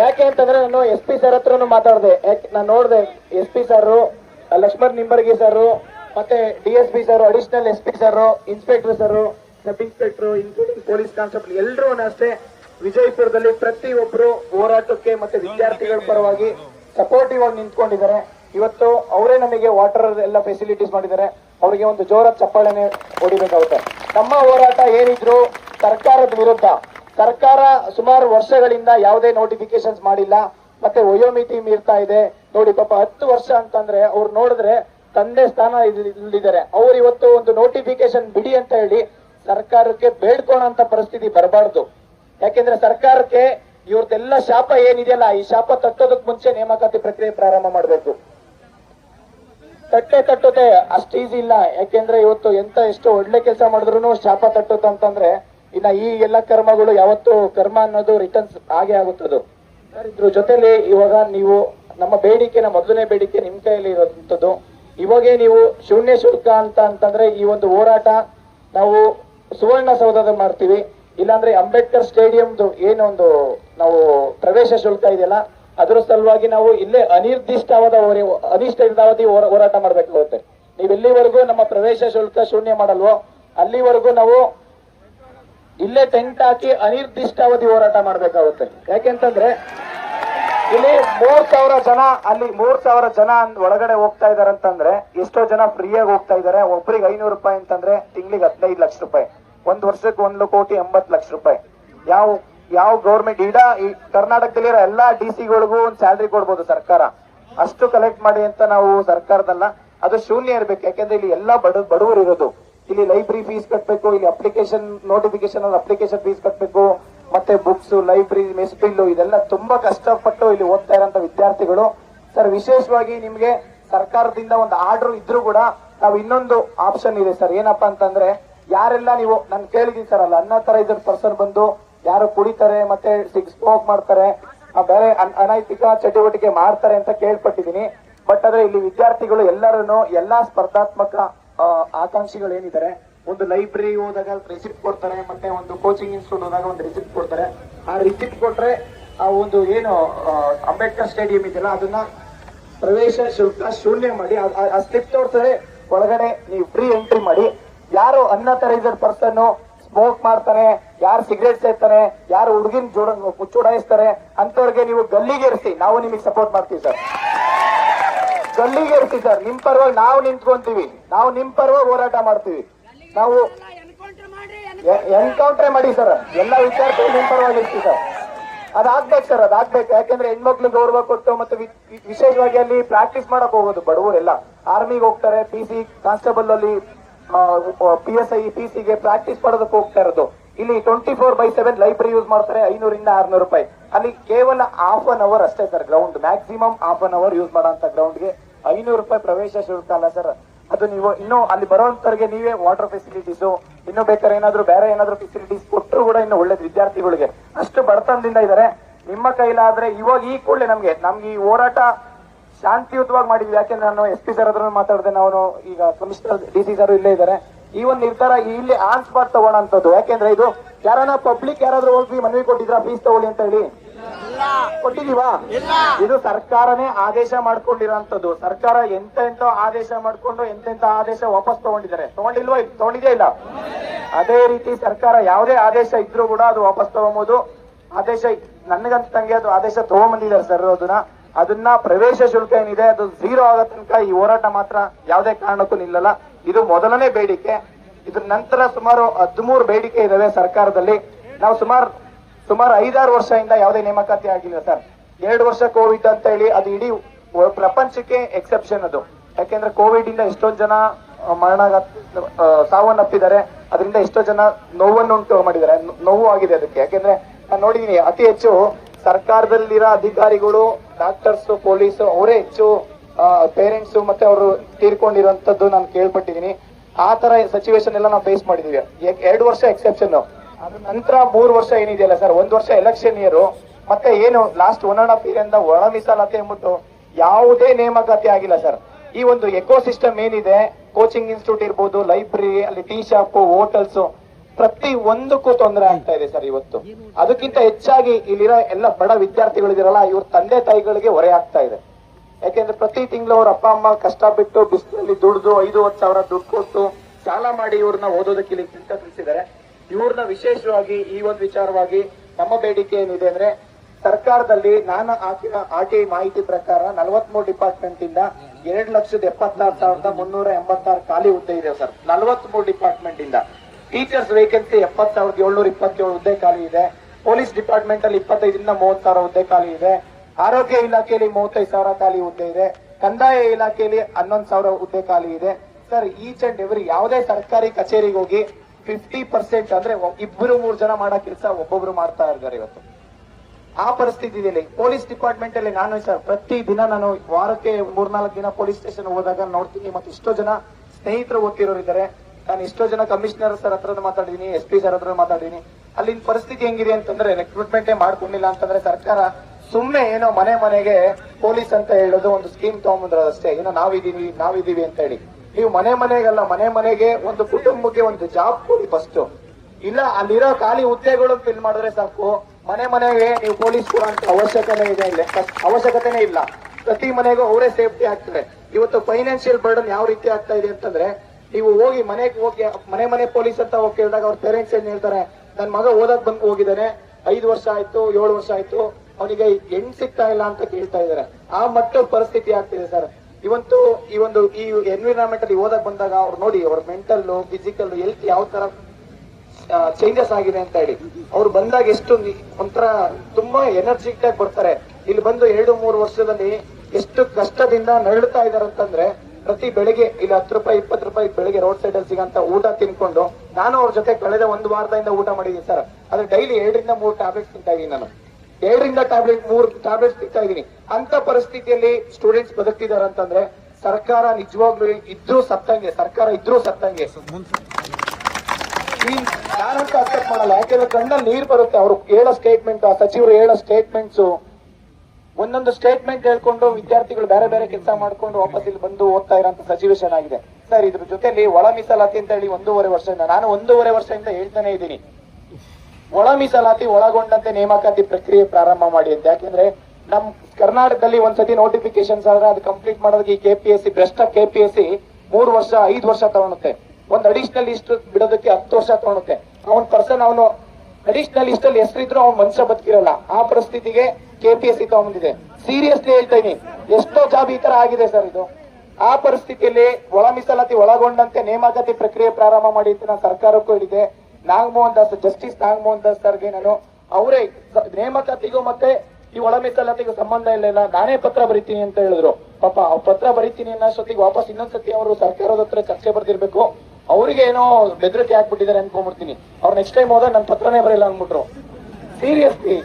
ಯಾಕೆ ಅಂತಂದ್ರೆ ನಾನು ಎಸ್ ಪಿ ಸರ್ ಹತ್ರನು ಮಾತಾಡಿದೆ. ನಾನು ನೋಡಿದೆ S P sir Laxman Nimbargi sir ಮತ್ತೆ D S P sir additional S P sir inspector sir sub inspector including police constable ಎಲ್ಲರೂ ಅಷ್ಟೇ ವಿಜಯಪುರದಲ್ಲಿ ಪ್ರತಿಯೊಬ್ಬರು ಹೋರಾಟಕ್ಕೆ ಮತ್ತೆ ವಿದ್ಯಾರ್ಥಿಗಳ ಪರವಾಗಿ ಸಪೋರ್ಟಿವ್ ಆಗಿ ನಿಂತ್ಕೊಂಡಿದ್ದಾರೆ. ಇವತ್ತು ಅವರೇ ನಮಗೆ ವಾಟರ್ ಎಲ್ಲ ಫೆಸಿಲಿಟೀಸ್ ಮಾಡಿದ್ದಾರೆ. ಅವರಿಗೆ ಒಂದು ಜೋರ ಚಪ್ಪಾಳೆನೆ ಹೊಡಿಬೇಕಾಗುತ್ತೆ. ನಮ್ಮ ಹೋರಾಟ ಏನಿದ್ರು ಸರ್ಕಾರದ ವಿರುದ್ಧ. ಸರ್ಕಾರ ಸುಮಾರು ವರ್ಷಗಳಿಂದ ಯಾವುದೇ ನೋಟಿಫಿಕೇಶನ್ಸ್ ಮಾಡಿಲ್ಲ. ಮತ್ತೆ ವಯೋಮಿತಿ ಮೀರ್ತಾ ಇದೆ. ನೋಡಿ, ಪಾಪ ಹತ್ತು ವರ್ಷ ಅಂತಂದ್ರೆ ಅವ್ರು ನೋಡಿದ್ರೆ ತಂದೆ ಸ್ಥಾನ ಇಲ್ಲಿದ್ದಾರೆ ಅವ್ರು ಇವತ್ತು ಒಂದು ನೋಟಿಫಿಕೇಶನ್ ಬಿಡಿ ಅಂತ ಹೇಳಿ ಸರ್ಕಾರಕ್ಕೆ ಬೇಡ್ಕೋಣಂತ ಪರಿಸ್ಥಿತಿ ಬರಬಾರ್ದು. ಯಾಕೆಂದ್ರೆ ಸರ್ಕಾರಕ್ಕೆ ಇವ್ರದ್ದೆಲ್ಲ ಶಾಪ ಏನಿದೆಯಲ್ಲ, ಈ ಶಾಪ ತಟ್ಟೋದಕ್ ಮುಂಚೆ ನೇಮಕಾತಿ ಪ್ರಕ್ರಿಯೆ ಪ್ರಾರಂಭ ಮಾಡಬೇಕು. ತಟ್ಟೆ ತಟ್ಟುತ್ತೆ ಅಷ್ಟು ಈಸಿ ಇಲ್ಲ. ಯಾಕೆಂದ್ರೆ ಇವತ್ತು ಎಂತ ಎಷ್ಟು ಒಳ್ಳೆ ಕೆಲಸ ಮಾಡಿದ್ರು ಶಾಪ ತಟ್ಟುತ್ತೆ ಅಂತಂದ್ರೆ, ಇನ್ನ ಈ ಎಲ್ಲ ಕರ್ಮಗಳು ಯಾವತ್ತು ಕರ್ಮ ಅನ್ನೋದು ರಿಟರ್ನ್ಸ್ ಹಾಗೆ ಆಗುತ್ತದು. ಇದ್ರ ಜೊತೆಲಿ ಇವಾಗ ನೀವು ನಮ್ಮ ಬೇಡಿಕೆನ ಮೊದಲನೇ ಬೇಡಿಕೆ ನಿಮ್ ಕೈಯಲ್ಲಿ ಇರುವಂತದ್ದು ಇವಾಗೇ ನೀವು ಶೂನ್ಯ ಶುಲ್ಕ ಅಂತ ಅಂತಂದ್ರೆ ಈ ಒಂದು ಹೋರಾಟ ನಾವು ಸುವರ್ಣಸೌಧದಲ್ಲಿ ಮಾಡ್ತೀವಿ. ಇಲ್ಲಾಂದ್ರೆ ಅಂಬೇಡ್ಕರ್ ಸ್ಟೇಡಿಯಂದು ಏನೊಂದು ನಾವು ಪ್ರವೇಶ ಶುಲ್ಕ ಇದೆಯಲ್ಲ, ಅದರ ಸಲುವಾಗಿ ನಾವು ಇಲ್ಲೇ ಅನಿರ್ದಿಷ್ಟಾವಧಿ ಹೋರ- ಹೋರಾಟ ಮಾಡ್ಬೇಕಾಗುತ್ತೆ ನೀವು ಎಲ್ಲಿವರೆಗೂ ನಮ್ಮ ಪ್ರವೇಶ ಶುಲ್ಕ ಶೂನ್ಯ ಮಾಡಲ್ವೋ, ಅಲ್ಲಿವರೆಗೂ ನಾವು ಇಲ್ಲೇ ಟೆಂಟ್ ಹಾಕಿ ಅನಿರ್ದಿಷ್ಟಾವಧಿ ಹೋರಾಟ ಮಾಡ್ಬೇಕಾಗುತ್ತೆ. ಯಾಕೆಂತಂದ್ರೆ ಇಲ್ಲಿ ಮೂರ್ ಸಾವಿರ ಜನ, ಅಲ್ಲಿ ಮೂರ್ ಸಾವಿರ ಜನ ಒಳಗಡೆ ಹೋಗ್ತಾ ಇದಾರೆ ಅಂತಂದ್ರೆ, ಎಷ್ಟೋ ಜನ ಫ್ರೀಯಾಗಿ ಹೋಗ್ತಾ ಇದಾರೆ. ಒಬ್ರಿಗೆ ಐನೂರು ರೂಪಾಯಿ ಅಂತಂದ್ರೆ ತಿಂಗಳಿಗೆ ಹದಿನೈದು ಲಕ್ಷ ರೂಪಾಯಿ. ಒಂದ್ ವರ್ಷಕ್ಕೆ ಒಂದು ಕೋಟಿ ಎಂಬತ್ತು ಲಕ್ಷ ರೂಪಾಯಿ. ಯಾವ ಯಾವ ಗೌರ್ಮೆಂಟ್ ಇಡಾ, ಈ ಕರ್ನಾಟಕದಲ್ಲಿರೋ ಎಲ್ಲಾ ಡಿ ಸಿಗಳಿಗೂ ಒಂದು ಸ್ಯಾಲ್ರಿ ಕೊಡ್ಬೋದು ಸರ್ಕಾರ. ಅಷ್ಟು ಕಲೆಕ್ಟ್ ಮಾಡಿ ಅಂತ ನಾವು ಸರ್ಕಾರದಲ್ಲ, ಅದು ಶೂನ್ಯ ಇರ್ಬೇಕು. ಯಾಕಂದ್ರೆ ಇಲ್ಲಿ ಎಲ್ಲಾ ಬಡ ಬಡವರು ಇರೋದು ಇಲ್ಲಿ ಲೈಬ್ರರಿ ಫೀಸ್ ಕಟ್ಬೇಕು, ಇಲ್ಲಿ ಅಪ್ಲಿಕೇಶನ್ ನೋಟಿಫಿಕೇಶನ್ ಅಪ್ಲಿಕೇಶನ್ ಫೀಸ್ ಕಟ್ಬೇಕು, ಮತ್ತೆ ಬುಕ್ಸ್ ಲೈಬ್ರರಿ ಮೆಸ್ ಬಿಲ್ಲು ಇದೆಲ್ಲ ತುಂಬಾ ಕಷ್ಟಪಟ್ಟು ಇಲ್ಲಿ ಓದ್ತಾ ಇರೋಂತ ವಿದ್ಯಾರ್ಥಿಗಳು. ಸರ್ ವಿಶೇಷವಾಗಿ ನಿಮ್ಗೆ ಸರ್ಕಾರದಿಂದ ಒಂದು ಆರ್ಡರ್ ಇದ್ರೂ ಕೂಡ ನಾವು ಇನ್ನೊಂದು ಆಪ್ಷನ್ ಇದೆ. ಸರ್ ಏನಪ್ಪಾ ಅಂತಂದ್ರೆ ಯಾರೆಲ್ಲ ನೀವು ನನ್ ಕೇಳಿದೀನಿ ಸರ್ ಅಲ್ಲ ಅನ್ನ ತರ ಇದ್ರ ಪರ್ಸನ್ ಬಂದು ಯಾರು ಕುಡಿತಾರೆ, ಮತ್ತೆ ಸಿಕ್ಸ್ ಸ್ಮೋಕ್ ಮಾಡ್ತಾರೆ ಬೇರೆ ಅನ್- ಅನೈತಿಕ ಚಟುವಟಿಕೆ ಮಾಡ್ತಾರೆ ಅಂತ ಕೇಳ್ಪಟ್ಟಿದೀನಿ. ಬಟ್ ಆದ್ರೆ ಇಲ್ಲಿ ವಿದ್ಯಾರ್ಥಿಗಳು ಎಲ್ಲರೂ ಎಲ್ಲಾ ಸ್ಪರ್ಧಾತ್ಮಕ ಆಕಾಂಕ್ಷಿಗಳು ಏನಿದ್ದಾರೆ ಒಂದು ಲೈಬ್ರರಿ ಹೋದಾಗ ರಿಸಿಪ್ಟ್ ಕೊಡ್ತಾರೆ, ಮತ್ತೆ ಒಂದು ಕೋಚಿಂಗ್ ಇನ್ಸ್ಟಿಟ್ಯೂಟ್ ಹೋದಾಗ ಒಂದು ರಿಸಿಪ್ಟ್ ಕೊಡ್ತಾರೆ. ಆ ರಿಸಿಪ್ಟ್ ಕೊಟ್ರೆ ಆ ಒಂದು ಏನು ಅಂಬೇಡ್ಕರ್ ಸ್ಟೇಡಿಯಂ ಇದೆಯಲ್ಲ, ಅದನ್ನ ಪ್ರವೇಶ ಶುಲ್ಕ ಶೂನ್ಯ ಮಾಡಿ, ಆ ಸ್ಲಿಪ್ ತೋರ್ತಾರೆ ಒಳಗಡೆ ನೀವು ಫ್ರೀ ಎಂಟ್ರಿ ಮಾಡಿ ಯಾರು ಅನ್ನತರೈಸರ್ ಪರ್ಸನ್ ಸ್ಮೋಕ್ ಮಾಡ್ತಾನೆ, ಯಾರು ಸಿಗರೇಟ್ ಸೇರ್ತಾನೆ ಯಾರು ಹುಡುಗಿನ ಜೋಡ ಚುಡಾಯಿಸ್ತಾರೆ ಅಂತವ್ರಿಗೆ ನೀವು ಗಲ್ಲಿಗೆ ಇರಿಸಿ ನಾವು ನಿಮಗೆ ಸಪೋರ್ಟ್ ಮಾಡ್ತೀವಿ ಸರ್ ಗಲ್ಲಿಗೆ ಇರಿಸಿ ಸರ್ ನಿಮ್ ಪರವಾಗಿ ನಾವು ನಿಂತ್ಕೊಂತೀವಿ. ನಾವು ನಿಮ್ ಪರವಾಗಿ ಹೋರಾಟ ಮಾಡ್ತೀವಿ. ನಾವು ಎನ್ಕೌಂಟರ್ ಮಾಡಿ ಸರ್ ಎಲ್ಲ ವಿಚಾರಕ್ಕೆ ನಿಮ್ ಪರವಾಗಿ ಇರ್ತೀವಿ ಸರ್ ಅದಾಗ್ಬೇಕು ಸರ್ ಅದಾಗ್ಬೇಕು. ಯಾಕಂದ್ರೆ ಹೆಣ್ಮಕ್ಳು ಗೌರವ ಕೊಟ್ಟು ಮತ್ತೆ ವಿಶೇಷವಾಗಿ ಅಲ್ಲಿ ಪ್ರಾಕ್ಟೀಸ್ ಮಾಡಕ್ ಹೋಗೋದು ಬಡವರೆಲ್ಲ. ಆರ್ಮಿಗೆ ಹೋಗ್ತಾರೆ ಪಿ ಸಿ ಕಾನ್ಸ್ಟೇಬಲ್ ಅಲ್ಲಿ ಪಿ ಎಸ್ ಐ ಪಿ ಸಿಗೆ ಪ್ರಾಕ್ಟೀಸ್ ಮಾಡೋದಕ್ಕೆ ಹೋಗ್ತಾ ಇರೋದು. ಇಲ್ಲಿ twenty four by seven library use ಮಾಡ್ತಾರೆ, ಐನೂರಿಂದ ಆರ್ನೂರು ರೂಪಾಯಿ. ಅಲ್ಲಿ ಕೇವಲ ಹಾಫ್ ಅನ್ ಅವರ್ ಅಷ್ಟೇ sir ground maximum half an hour use ಮಾಡೋಂತ ಗ್ರೌಂಡ್ಗೆ ಐನೂರು ರೂಪಾಯಿ ಪ್ರವೇಶ ಶುಲ್ಕ ಅಲ್ಲ ಸರ್ ಅದು ನೀವು ಇನ್ನು ಅಲ್ಲಿ ಬರುವಂತವ್ರಿಗೆ ನೀವೇ ವಾಟರ್ ಫೆಸಿಲಿಟೀಸ್ ಇನ್ನು ಬೇಕಾದ್ರೆ ಏನಾದ್ರು ಬೇರೆ ಏನಾದ್ರು ಫೆಸಿಲಿಟೀಸ್ ಕೊಟ್ಟರು ಕೂಡ ಇನ್ನು ಒಳ್ಳೇದು ವಿದ್ಯಾರ್ಥಿಗಳಿಗೆ. ಅಷ್ಟು ಬಡತನದಿಂದ ಇದ್ದಾರೆ. ನಿಮ್ಮ ಕೈಲಾದ್ರೆ ಇವಾಗ ಈ ಕೂಡಲೇ ನಮ್ಗೆ ನಮ್ಗೆ ಈ ಹೋರಾಟ ಶಾಂತಿಯುತವಾಗಿ ಮಾಡಿದ್ವಿ. ಯಾಕೆಂದ್ರೆ ನಾನು ಎಸ್ ಪಿ ಸರ್ ಹತ್ರ ಮಾತಾಡಿದೆ ನಾವು ಈಗ ಕಮಿಷನರ್ ಡಿ ಸಿ ಸರ್ ಇಲ್ಲೇ ಇದ್ದಾರೆ. ಈ ಒಂದು ನಿರ್ಧಾರ ಇಲ್ಲಿ ಆನ್ ಸ್ಪಾಟ್ ತಗೊಳ್ಳೋಂಥದ್ದು ಯಾಕೆಂದ್ರೆ ಇದು ಯಾರನ್ನ ಪಬ್ಲಿಕ್ ಯಾರಾದ್ರೂ ಹೋಗಿ ಮನವಿ ಕೊಟ್ಟಿದ್ರ ಫೀಸ್ ತಗೊಳ್ಳಿ ಅಂತ ಹೇಳಿ? ಕೊಟ್ಟಿದೀವಾ ಇದು ಸರ್ಕಾರನೇ ಆದೇಶ ಮಾಡ್ಕೊಂಡಿರೋಂಥದ್ದು. ಸರ್ಕಾರ ಎಂತ ಎಂತ ಆದೇಶ ಮಾಡ್ಕೊಂಡು ಎಂತೆಂತ ಆದೇಶ ವಾಪಸ್ ತಗೊಂಡಿದ್ದಾರೆ. ತಗೊಂಡಿಲ್ವಾ? ತಗೊಂಡಿದ್ಯಾ ಇಲ್ಲ? ಅದೇ ರೀತಿ ಸರ್ಕಾರ ಯಾವುದೇ ಆದೇಶ ಇದ್ರೂ ಕೂಡ ಅದು ವಾಪಸ್ ತಗೊಂಬೋದು. ಆದೇಶ ನನಗಂತಂಗೆ ಅದು ಆದೇಶ ತಗೊಂಬಂದಿದ್ದಾರೆ ಸರ್ ಅದನ್ನ. ಅದನ್ನ ಪ್ರವೇಶ ಶುಲ್ಕ ಏನಿದೆ, ಅದು ಝೀರೋ ಆಗೋ ತನಕ ಈ ಹೋರಾಟ ಮಾತ್ರ ಯಾವುದೇ ಕಾರಣಕ್ಕೂ ನಿಲ್ಲಲ್ಲ. ಇದು ಮೊದಲನೇ ಬೇಡಿಕೆ. ಇದ್ರ ನಂತರ ಸುಮಾರು ಹದಿಮೂರು ಬೇಡಿಕೆ ಇದಾವೆ ಸರ್ಕಾರದಲ್ಲಿ. ನಾವು ಸುಮಾರು ಸುಮಾರು ಐದಾರು ವರ್ಷದಿಂದ ಯಾವುದೇ ನೇಮಕಾತಿ ಆಗಿಲ್ಲ ಸರ್. ಎರಡು ವರ್ಷ ಕೋವಿಡ್ ಅಂತ ಹೇಳಿ ಅದು ಇಡೀ ಪ್ರಪಂಚಕ್ಕೆ ಎಕ್ಸೆಪ್ಷನ್ ಅದು. ಯಾಕೆಂದ್ರೆ ಕೋವಿಡ್ ಇಂದ ಎಷ್ಟೊಂದು ಜನ ಮರಣ ಸಾವನ್ನಪ್ಪಿದ್ದಾರೆ. ಅದರಿಂದ ಎಷ್ಟೋ ಜನ ನೋವನ್ನು ಉಂಟು ಮಾಡಿದ್ದಾರೆ ನೋವು ಆಗಿದೆ ಅದಕ್ಕೆ. ಯಾಕೆಂದ್ರೆ ನಾನು ನೋಡಿದೀನಿ, ಅತಿ ಹೆಚ್ಚು ಸರ್ಕಾರದಲ್ಲಿರೋ ಅಧಿಕಾರಿಗಳು, ಡಾಕ್ಟರ್ಸ್, ಪೊಲೀಸ್, ಅವರೇ ಹೆಚ್ಚು ಪೇರೆಂಟ್ಸ್ ಮತ್ತೆ ಅವರು ತೀರ್ಕೊಂಡಿರುವಂತದ್ದು ನಾನು ಕೇಳ್ಪಟ್ಟಿದ್ದೀನಿ. ಆ ತರ ಸಿಚುವೇಶನ್ ಎಲ್ಲ ನಾವು ಫೇಸ್ ಮಾಡಿದೀವಿ. ಎರಡು ವರ್ಷ ಎಕ್ಸೆಪ್ಷನ್ ಅದ್ರ ನಂತರ ಮೂರು ವರ್ಷ ಏನಿದೆಯಲ್ಲ ಸರ್? ಒಂದ್ ವರ್ಷ ಎಲೆಕ್ಷನ್ ಇಯರ್ ಮತ್ತೆ ಏನು last one and half year ಇಂದ ಒಳ ಮೀಸಲಾತಿ ಯಾವುದೇ ನೇಮಕಾತಿ ಆಗಿಲ್ಲ ಸರ್. ಈ ಒಂದು ಎಕೋ ಸಿಸ್ಟಮ್ ಏನಿದೆ ಕೋಚಿಂಗ್ ಇನ್ಸ್ಟಿಟ್ಯೂಟ್ ಇರ್ಬೋದು ಲೈಬ್ರರಿ ಅಲ್ಲಿ ಟೀ ಶಾಪ್ ಹೋಟೆಲ್ಸ್ ಪ್ರತಿ ಒಂದಕ್ಕೂ ತೊಂದರೆ ಆಗ್ತಾ ಇದೆ ಸರ್ ಇವತ್ತು. ಅದಕ್ಕಿಂತ ಹೆಚ್ಚಾಗಿ ಇಲ್ಲಿರೋ ಎಲ್ಲ ಬಡ ವಿದ್ಯಾರ್ಥಿಗಳಿದಿರಲ್ಲ, ಇವ್ರ ತಂದೆ ತಾಯಿಗಳಿಗೆ ಹೊರೆ ಆಗ್ತಾ ಇದೆ. ಯಾಕೆಂದ್ರೆ ಪ್ರತಿ ತಿಂಗಳು ಅವ್ರ ಅಪ್ಪ, ಅಮ್ಮ ಕಷ್ಟ ಬಿಟ್ಟು ಬಿಸಿಲಲ್ಲಿ ದುಡ್ದು ಐದು ಹತ್ತು ಸಾವಿರ ದುಡ್ಡು ಕೊಟ್ಟು ಸಾಲ ಮಾಡಿ ಇವ್ರನ್ನ ಓದೋದಕ್ಕೆ ಇಲ್ಲಿ ಚಿಂತ ತಿಳಿಸಿದ್ದಾರೆ. ಇವ್ರನ್ನ ವಿಶೇಷವಾಗಿ ಈ ಒಂದು ವಿಚಾರವಾಗಿ ನಮ್ಮ ಬೇಡಿಕೆ ಏನಿದೆ ಅಂದ್ರೆ, ಸರ್ಕಾರದಲ್ಲಿ ನಾನು ಹಾಕಿದ ಆರ್ ಟಿ ಮಾಹಿತಿ ಪ್ರಕಾರ ನಲವತ್ಮೂರು ಡಿಪಾರ್ಟ್ಮೆಂಟ್ ಇಂದ ಎರಡು ಲಕ್ಷದ ಎಪ್ಪತ್ತಾರು ಸಾವಿರದ ಮುನ್ನೂರ ಎಂಬತ್ತಾರು ಖಾಲಿ ಹುದ್ದೆ ಇದೆ ಸರ್. ನಲವತ್ಮೂರು ಡಿಪಾರ್ಟ್ಮೆಂಟ್ ಇಂದ ಟೀಚರ್ಸ್ ವೇಕೆನ್ಸಿ ಎಪ್ಪತ್ ಸಾವಿರದ ಏಳ್ನೂರ ಇಪ್ಪತ್ತೇಳು ಹುದ್ದೆ ಖಾಲಿ ಇದೆ. ಪೊಲೀಸ್ ಡಿಪಾರ್ಟ್ಮೆಂಟ್ ಅಲ್ಲಿ ಇಪ್ಪತ್ತೈದರಿಂದ ಮೂವತ್ ಸಾವಿರ ಹುದ್ದೆ ಖಾಲಿ ಇದೆ. ಆರೋಗ್ಯ ಇಲಾಖೆಯಲ್ಲಿ ಮೂವತ್ತೈದು ಸಾವಿರ ಖಾಲಿ ಹುದ್ದೆ ಇದೆ. ಕಂದಾಯ ಇಲಾಖೆಯಲ್ಲಿ ಹನ್ನೊಂದು ಸಾವಿರ ಹುದ್ದೆ ಖಾಲಿ ಇದೆ. ಸರ್ ಈಚ್ ಅಂಡ್ ಎವ್ರಿ ಯಾವುದೇ ಸರ್ಕಾರಿ ಕಚೇರಿಗೆ ಹೋಗಿ ಫಿಫ್ಟಿ ಪರ್ಸೆಂಟ್ ಅಂದ್ರೆ ಇಬ್ಬರು ಮೂರು ಜನ ಮಾಡೋ ಕೆಲಸ ಒಬ್ಬೊಬ್ರು ಮಾಡ್ತಾ ಇದ್ದಾರೆ ಇವತ್ತು. ಆ ಪರಿಸ್ಥಿತಿಯಲ್ಲಿ ಪೊಲೀಸ್ ಡಿಪಾರ್ಟ್ಮೆಂಟ್ ಅಲ್ಲಿ ನಾನು ಸರ್ ಪ್ರತಿ ದಿನ ನಾನು ವಾರಕ್ಕೆ ಮೂರ್ನಾಲ್ಕು ದಿನ ಪೊಲೀಸ್ ಸ್ಟೇಷನ್ ಹೋದಾಗ ನೋಡ್ತೀನಿ ಮತ್ತೆ ಇಷ್ಟೋ ಜನ ಸ್ನೇಹಿತರು ಓದ್ತಿರೋರು ಇದ್ದಾರೆ ನಾನು ಎಷ್ಟೋ ಜನ ಕಮಿಷನರ್ ಸರ್ ಹತ್ರ ಮಾತಾಡಿದೀನಿ ಎಸ್ ಪಿ ಸರ್ ಹತ್ರ ಮಾತಾಡಿದೀನಿ. ಅಲ್ಲಿನ ಪರಿಸ್ಥಿತಿ ಹೆಂಗಿದೆ ಅಂತಂದ್ರೆ ರೆಕ್ರೂಟ್ಮೆಂಟೇ ಮಾಡ್ಕೊಂಡಿಲ್ಲ ಅಂತಂದ್ರೆ ಸರ್ಕಾರ ಸುಮ್ಮನೆ ಏನೋ ಮನೆ ಮನೆಗೆ ಪೊಲೀಸ್ ಅಂತ ಹೇಳೋದು ಒಂದು ಸ್ಕೀಮ್ ತಗೊಂಬಂದ್ರದು ಅಷ್ಟೇ ಏನೋ ನಾವಿದೀವಿ ನಾವಿದೀವಿ ಅಂತ ಹೇಳಿ. ನೀವು ಮನೆ ಮನೆಗಲ್ಲ, ಮನೆ ಮನೆಗೆ ಒಂದು ಕುಟುಂಬಕ್ಕೆ ಒಂದು ಜಾಬ್ ಕೊಡಿ ಫಸ್ಟ್ ಇಲ್ಲ, ಅಲ್ಲಿರೋ ಖಾಲಿ ಹುದ್ದೆಗಳು ಫಿಲ್ ಮಾಡಿದ್ರೆ ಸಾಕು. ಮನೆ ಮನೆಗೆ ನೀವು ಪೊಲೀಸ್ ಕೊಡುವಂತ ಅವಶ್ಯಕತೆ ಇದೆ ಇಲ್ಲ. ಅವಶ್ಯಕತೆನೇ ಇಲ್ಲ. ಪ್ರತಿ ಮನೆಗೂ ಅವರೇ ಸೇಫ್ಟಿ ಆಗ್ತದೆ. ಇವತ್ತು ಫೈನಾನ್ಷಿಯಲ್ ಬರ್ಡನ್ ಯಾವ ರೀತಿ ಆಗ್ತಾ ಇದೆ ಅಂತಂದ್ರೆ ನೀವು ಹೋಗಿ ಮನೆಗೆ ಹೋಗಿ, ಮನೆ ಮನೆ ಪೊಲೀಸ್ ಅಂತ ಹೋಗಿ ಕೇಳಿದಾಗ ಅವ್ರ ಪೇರೆಂಟ್ಸ್ ಏನ್ ಹೇಳ್ತಾರೆ, ನನ್ ಮಗ ಓದಕ್ ಬಂದ್ ಹೋಗಿದ್ದಾನೆ, ಐದು ವರ್ಷ ಆಯ್ತು, ಏಳು ವರ್ಷ ಆಯ್ತು, ಅವನಿಗೆ ಹೆಣ್ ಸಿಗ್ತಾ ಇಲ್ಲ ಅಂತ ಕೇಳ್ತಾ ಇದಾರೆ ಆ ಮಟ್ಟದ ಪರಿಸ್ಥಿತಿ ಆಗ್ತಿದೆ ಸರ್. ಇವತ್ತು ಈ ಒಂದು ಈ ಎನ್ವಿರಾನ್ಮೆಂಟ್ ಅಲ್ಲಿ ಓದಕ್ ಬಂದಾಗ ಅವ್ರು ನೋಡಿ, ಅವ್ರ ಮೆಂಟಲ್ ಫಿಸಿಕಲ್ ಹೆಲ್ತ್ ಯಾವ ತರ ಚೇಂಜಸ್ ಆಗಿದೆ ಅಂತ ಹೇಳಿ. ಅವ್ರು ಬಂದಾಗ ಎಷ್ಟು ಒಂಥರ ತುಂಬಾ ಎನರ್ಜಿಕ್ ಆಗಿ ಬರ್ತಾರೆ. ಇಲ್ಲಿ ಬಂದು ಎರಡು, ಮೂರು ವರ್ಷದಲ್ಲಿ ಎಷ್ಟು ಕಷ್ಟದಿಂದ ನರಳುತ್ತಾ ಇದಾರೆ ಅಂತಂದ್ರೆ ಪ್ರತಿ ಬೆಳಿಗ್ಗೆ ಇಲ್ಲಿ ಹತ್ತು ರೂಪಾಯಿ, ಇಪ್ಪತ್ತು ರೂಪಾಯಿ ಬೆಳಿಗ್ಗೆ ರೋಡ್ ಸೈಡ್ ಅಲ್ಲಿ ಸಿಗಂತ ಊಟ ತಿನ್ಕೊಂಡು ನಾನು ಅವ್ರ ಜೊತೆ ಕಳೆದ ಒಂದು ವಾರದಿಂದ ಊಟ ಮಾಡಿದ್ದೀನಿ ಸರ್. ಆದ್ರೆ ಡೈಲಿ ಎರಡರಿಂದ ಮೂರು ಟ್ಯಾಬ್ಲೆಟ್ಸ್ ತಿಂತಾ ಇದೀನಿ ನಾನು. ಎರಡರಿಂದ ಟ್ಯಾಬ್ಲೆಟ್ ಮೂರು ಟ್ಯಾಬ್ಲೆಟ್ಸ್ ತಿಂತಾ ಇದೀನಿ ಅಂತ ಪರಿಸ್ಥಿತಿಯಲ್ಲಿ ಸ್ಟೂಡೆಂಟ್ಸ್ ಬದುಕ್ತಿದಾರೆ ಅಂತಂದ್ರೆ ಸರ್ಕಾರ ನಿಜವಾಗ್ಲೂ ಇದ್ರೂ ಸತ್ತಂಗೆ, ಸರ್ಕಾರ ಇದ್ರೂ ಸತ್ತಂಗೆ. ನಾನಂತೂ ಅಕ್ಸೆಪ್ಟ್ ಮಾಡಲ್ಲ. ಯಾಕೆಂದ್ರೆ ಕಣ್ಣಲ್ಲಿ ನೀರ್ ಬರುತ್ತೆ. ಅವರು ಹೇಳೋ ಸ್ಟೇಟ್ಮೆಂಟ್ ಆ ಸಚಿವರು ಹೇಳೋ ಸ್ಟೇಟ್ಮೆಂಟ್ಸ್ ಒಂದೊಂದು ಸ್ಟೇಟ್ಮೆಂಟ್ ಹೇಳ್ಕೊಂಡು ವಿದ್ಯಾರ್ಥಿಗಳು ಬೇರೆ ಬೇರೆ ಕೆಲಸ ಮಾಡ್ಕೊಂಡು ವಾಪಸ್ ಇಲ್ಲಿ ಬಂದು ಓದ್ತಾ ಇರೋಂತ ಸಚಿವೇಶನ್ ಆಗಿದೆ. ಸರ್, ಇದ್ರ ಜೊತೆಲಿ ಒಳ ಮೀಸಲಾತಿ ಅಂತ ಹೇಳಿ ಒಂದೂವರೆ ವರ್ಷದಿಂದ, ನಾನು ಒಂದೂವರೆ ವರ್ಷದಿಂದ ಹೇಳ್ತಾನೆ ಇದ್ದೀನಿ. ಒಳ ಮೀಸಲಾತಿ ಒಳಗೊಂಡಂತೆ ನೇಮಕಾತಿ ಪ್ರಕ್ರಿಯೆ ಪ್ರಾರಂಭ ಮಾಡಿ ಅಂತ. ಯಾಕೆಂದ್ರೆ ನಮ್ ಕರ್ನಾಟಕದಲ್ಲಿ ಒಂದ್ಸತಿ ನೋಟಿಫಿಕೇಶನ್ಸ್ ಆದ್ರೆ ಅದು ಕಂಪ್ಲೀಟ್ ಮಾಡೋದಕ್ಕೆ ಈ ಕೆಪಿಎಸ್ಸಿ ಭ್ರಷ್ಟ ಸಿ ಮೂರು ವರ್ಷ, ಐದು ವರ್ಷ ತಗೊಳುತ್ತೆ. ಒಂದ್ ಅಡಿಷನಲ್ ಲಿಸ್ಟ್ ಬಿಡೋದಕ್ಕೆ ಹತ್ತು ವರ್ಷ ತಗೊಳುತ್ತೆ. ಅವನ್ ಪರ್ಸನ್ ಅವನು ಅಡಿಷನಲ್ ಲಿಸ್ಟ್ ಅಲ್ಲಿ ಹೆಸರಿದ್ರು ಅವ್ನ ಮನುಷ್ಯ ಬದುಕಿರಲ್ಲ. ಆ ಪರಿಸ್ಥಿತಿಗೆ ಕೆಪಿಎಸ್ಸಿ ತಗೊಂಡಿದೆ ಸೀರಿಯಸ್ಲಿ ಹೇಳ್ತಾ ಎಷ್ಟೋ ಜಾಬ್ ಈ ತರ ಆಗಿದೆ ಸರ್ ಇದು. ಆ ಪರಿಸ್ಥಿತಿಯಲ್ಲಿ ಒಳ ಮೀಸಲಾತಿ ಒಳಗೊಂಡಂತೆ ನೇಮಕಾತಿ ಪ್ರಕ್ರಿಯೆ ಪ್ರಾರಂಭ ಮಾಡಿ ಅಂತ ನಾನು ಸರ್ಕಾರಕ್ಕೂ ಹೇಳಿದೆ. ನಾಗಮೋಹನ್ ದಾಸ್, ಜಸ್ಟಿಸ್ ನಾಗಮೋಹನ್ ದಾಸ್ ಸರ್ಗೆ ನಾನು, ಅವರೇ ನೇಮಕಾತಿಗೂ ಮತ್ತೆ ಈ ಒಳ ಮೀಸಲಾತಿಗೂ ಸಂಬಂಧ ಇಲ್ಲ ನಾನೇ ಪತ್ರ ಬರಿತೀನಿ ಅಂತ ಹೇಳಿದ್ರು. ಪಾಪ ಪತ್ರ ಬರಿತೀನಿ ಅನ್ನೋಷ್ಟೊತ್ತಿಗೆ ವಾಪಸ್ ಇನ್ನೊಂದ್ಸತಿ ಅವರು ಸರ್ಕಾರದ ಹತ್ರ ಚರ್ಚೆ ಬರ್ದಿರ್ಬೇಕು. ಅವ್ರಿಗೆ ಏನೋ ಬೆದರಿಕೆ ಹಾಕ್ಬಿಟ್ಟಿದ್ದಾರೆ ಅನ್ಕೊಂಡ್ಬಿಡ್ತೀನಿ. ಅವ್ರು ನೆಕ್ಸ್ಟ್ ಟೈಮ್ ಹೋದಾಗ ನನ್ನ ಪತ್ರನೇ ಬರಲ್ಲ ಅಂದ್ಬಿಟ್ರು. ಸೀರಿಯಸ್ಲಿ